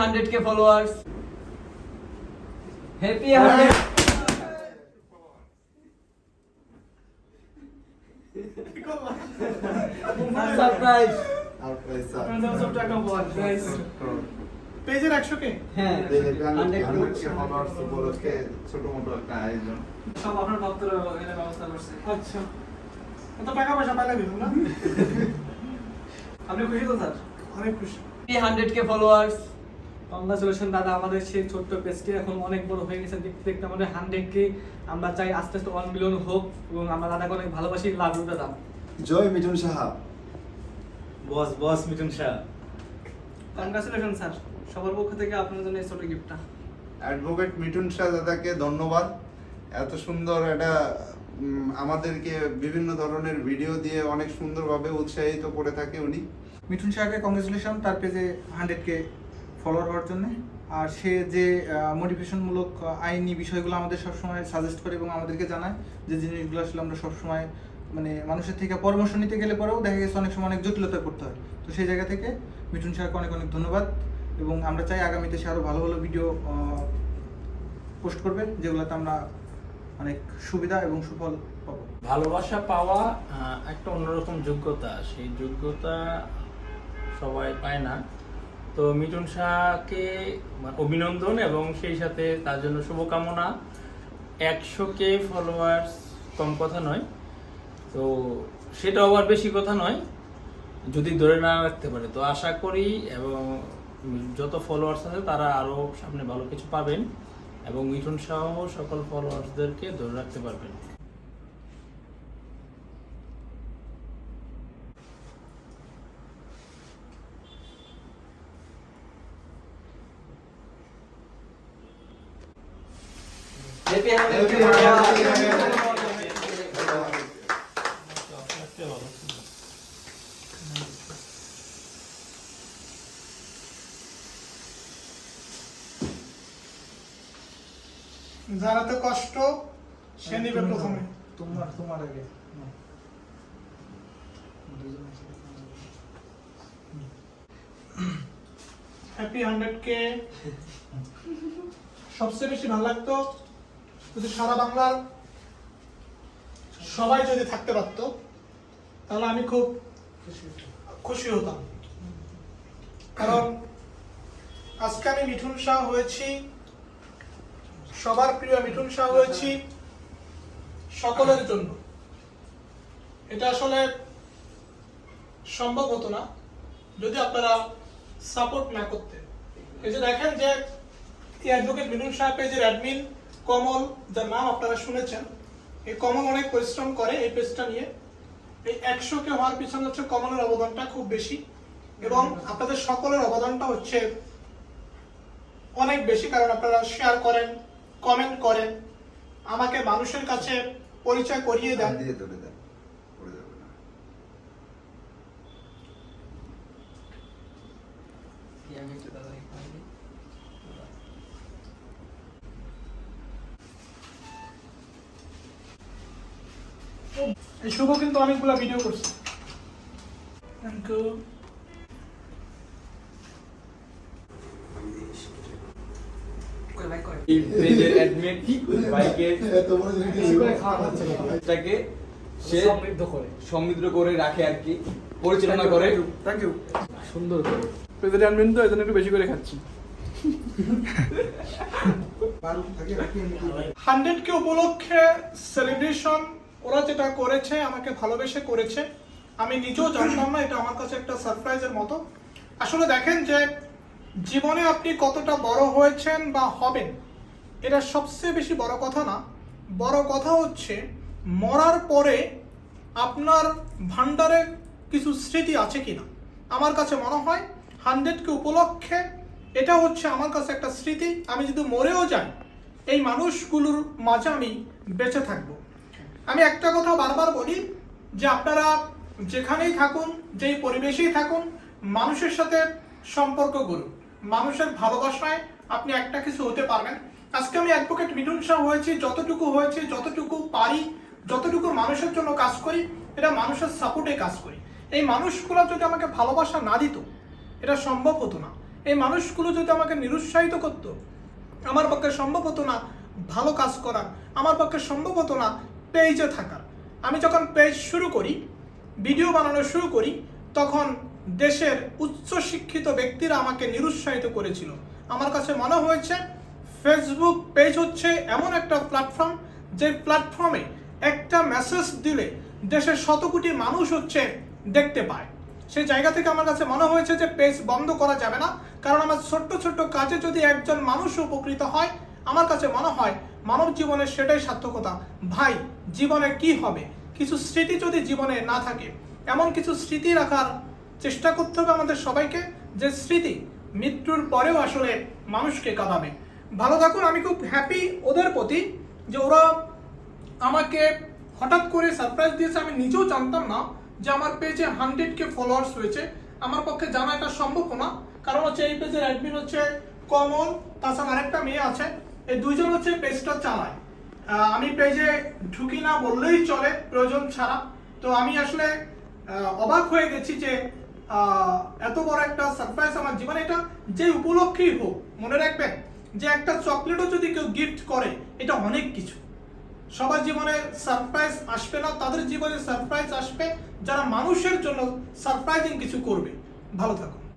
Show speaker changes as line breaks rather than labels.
Hundred কে followers happy hundred surprise
পেজের একশো কে?
হ্যাঁ
ছোট মোটো একটা আয়োজন।
সব আপনার ভক্তর এনে ব্যবস্থা করছে।
আচ্ছা। এত টাকা পয়সা পাইলে দিলাম না?
আপনি খুশি তো স্যার?
অনেক খুশি।
হান্ড্রেড কে ফলোয়ার্স
কংগ্রাচুলেশন দাদা আমাদের সেই ছোট্ট পেজটি এখন অনেক বড় হয়ে গেছে। দেখতে দেখতে আমাদের হান্ড্রেড কে আমরা চাই আস্তে আস্তে ওয়ান মিলিয়ন হোক এবং আমরা দাদাকে অনেক ভালোবাসি। লাভ ইউ দাদা।
জয় Mithun Saha.
Boss boss Mithun Shah
congratulation sir সবার পক্ষ থেকে আপনার জন্য এই ছোট গিফটটা
অ্যাডভোকেট মিঠুন শাহ দাদাকে ধন্যবাদ। এত সুন্দর একটা আমাদেরকে বিভিন্ন ধরনের ভিডিও দিয়ে অনেক সুন্দরভাবে উৎসাহিত করে থাকে উনি।
মিঠুন শাহকে কংগ্রেচুলেশন তার পেজে হান্ড্রেড কে ফলোয়ার হওয়ার জন্য। আর সে যে মোটিভেশনমূলক আইনি বিষয়গুলো আমাদের সবসময় সাজেস্ট করে এবং আমাদেরকে জানায় যে জিনিসগুলো আসলে আমরা সবসময় মানে মানুষের থেকে পরামর্শ নিতে গেলে পরেও দেখা গেছে অনেক সময় অনেক জটিলতায় পড়তে হয়। তো সেই জায়গা থেকে মিঠুন শাহকে অনেক অনেক ধন্যবাদ এবং আমরা চাই আগামীতে সে আরও ভালো ভালো ভিডিও পোস্ট করবে যেগুলোতে আমরা অনেক সুবিধা এবং সুফল পাবো।
ভালোবাসা পাওয়া একটা অন্যরকম যোগ্যতা। সেই যোগ্যতা সবাই পায় না। তো মিঠুন শাহকে অভিনন্দন এবং সেই সাথে তার জন্য শুভকামনা। একশো কে ফলোয়ার্স কম কথা নয়। তো সেটা আবার বেশি কথা নয়, যদি ধরে না রাখতে পারে। তো আশা করি এবং যত ফলোয়ার্স আছে তারা আরও সামনে ভালো কিছু পাবেন এবং মিঠুন শাহ সকল ফলোয়ার্সদেরকে ধরে রাখতে পারবেন।
হ্যাপি
যারা তো কষ্ট সে নিবে প্রথমে।
তোমার তোমার আগে।
হ্যাপি হান্ড্রেড কে সবচেয়ে বেশি ভালো লাগতো যদি সারা বাংলার সবাই যদি থাকতে পারতো, তাহলে আমি খুব খুশি হতাম। কারণ আজকে আমি মিঠুন শাহ হয়েছি, সবার প্রিয় মিঠুন শাহ হয়েছি সকলের জন্য। এটা আসলে সম্ভব হতো না যদি আপনারা সাপোর্ট না করতেন। এই যে দেখেন যে অ্যাডভোকেট মিঠুন শাহ পেজের অ্যাডমিন কমল যার নাম আপনারা শুনেছেন এই কমল অনেক পরিশ্রম করে এই পেজটা নিয়ে। এই একশো কে হওয়ার পিছনে হচ্ছে কমলের অবদানটা খুব বেশি এবং আপনাদের সকলের অবদানটা হচ্ছে অনেক বেশি কারণ আপনারা শেয়ার করেন কমেন্ট করেন আমাকে মানুষের কাছে পরিচয় করিয়ে দেন।
দিয়ে ধরে দেন পড়ে যাবে না
এই শুভ কিন্তু অনেকগুলো ভিডিও করছে। থ্যাংক ইউ
পেজের
সমৃদ্ধ করে।
রাখে আর কি পরিচালনা করে।
থ্যাংক ইউ
সুন্দর করে।
প্রেসিডেন্ট অ্যাডমিন তো এজন্য একটু বেশি করে খাচ্ছি। হান্ড্রেড কে উপলক্ষে সেলিব্রেশন ওরা যেটা করেছে, আমাকে ভালোবেসে করেছে, আমি নিজেও জানতাম না, এটা আমার কাছে একটা সারপ্রাইজের মতো। আসলে দেখেন যে, জীবনে আপনি কতটা বড় হয়েছেন বা হবেন, এটা সবচেয়ে বেশি বড় কথা না। বড় কথা হচ্ছে, মরার পরে আপনার ভান্ডারে কিছু স্মৃতি আছে কিনা? আমার কাছে মনে হয় হান্ড্রেডকে উপলক্ষে এটা হচ্ছে আমার কাছে একটা স্মৃতি। আমি যদি মরেও যাই, এই মানুষগুলোর মাঝে আমি বেঁচে থাকব। আমি একটা কথা বারবার বলি যে আপনারা যেখানেই থাকুন, যেই পরিবেশেই থাকুন, মানুষের সাথে সম্পর্ক গড়ুন মানুষের ভালোবাসায় আপনি একটা কিছু হতে পারবেন। আজকে আমি অ্যাডভোকেট মিঠুন শাহ হয়েছি, যতটুকু হয়েছে, যতটুকু পারি, যতটুকু মানুষের জন্য কাজ করি, এটা মানুষের সাপোর্টে কাজ করি। এই মানুষগুলো যদি আমাকে ভালোবাসা না দিত, এটা সম্ভব হতো না। এই মানুষগুলো যদি আমাকে নিরুৎসাহিত করতো, আমার পক্ষে সম্ভব হতো না ভালো কাজ করা, আমার পক্ষে সম্ভব হতো না পেজে থাকার। আমি যখন পেজ শুরু করি ভিডিও বানানো শুরু করি, তখন দেশের উচ্চ শিক্ষিত ব্যক্তিরা আমাকে নিরুৎসাহিত করেছিল। আমার কাছে মনে হয়েছে ফেসবুক পেজ হচ্ছে এমন একটা প্ল্যাটফর্ম যে প্ল্যাটফর্মে একটা মেসেজ দিলে দেশের শত কোটি মানুষ হচ্ছে দেখতে পায়। সেই জায়গা থেকে আমার কাছে মনে হয়েছে যে পেজ বন্ধ করা যাবে না, কারণ আমার ছোট্ট ছোট্ট কাজে যদি একজন মানুষ উপকৃত হয়, আমার কাছে মনে হয় মানব জীবনের সেটাই সার্থকতা। ভাই, জীবনে কি হবে? কিছু স্মৃতি যদি জীবনে না থাকে, এমন কিছু স্মৃতি রাখার চেষ্টা করতে হবে আমাদের সবাইকে, যে স্মৃতি মৃত্যুর পরেও আসলে মানুষকে কাঁদাবে। ভালো থাকুন, আমি খুব হ্যাপি ওদের প্রতি যে ওরা আমাকে হঠাৎ করে সারপ্রাইজ দিয়েছে। আমি নিজেও জানতাম না যে আমার পেজে হান্ড্রেড কে ফলোয়ার্স হয়েছে। আমার পক্ষে জানা এটা সম্ভব না। কারণ হচ্ছে এই পেজের অ্যাডমিন হচ্ছে কমল, তাছাড়া আরেকটা মেয়ে আছে। এই দুইজন হচ্ছে পেজটা চালায়। আমি পেজে ঢুকি না বললেই চলে, প্রয়োজন ছাড়া। তো আমি আসলে অবাক হয়ে গেছি যে এত বড় একটা সারপ্রাইজ আমার জীবনে। এটা যে উপলক্ষেই হোক, মনে রাখবেন যে একটা চকলেটও যদি কেউ গিফট করে, এটা অনেক কিছু। সবার জীবনে সারপ্রাইজ আসবে না, তাদের জীবনে সারপ্রাইজ আসবে। যারা মানুষের জন্য সারপ্রাইজিং কিছু করবে। ভালো থাকুন।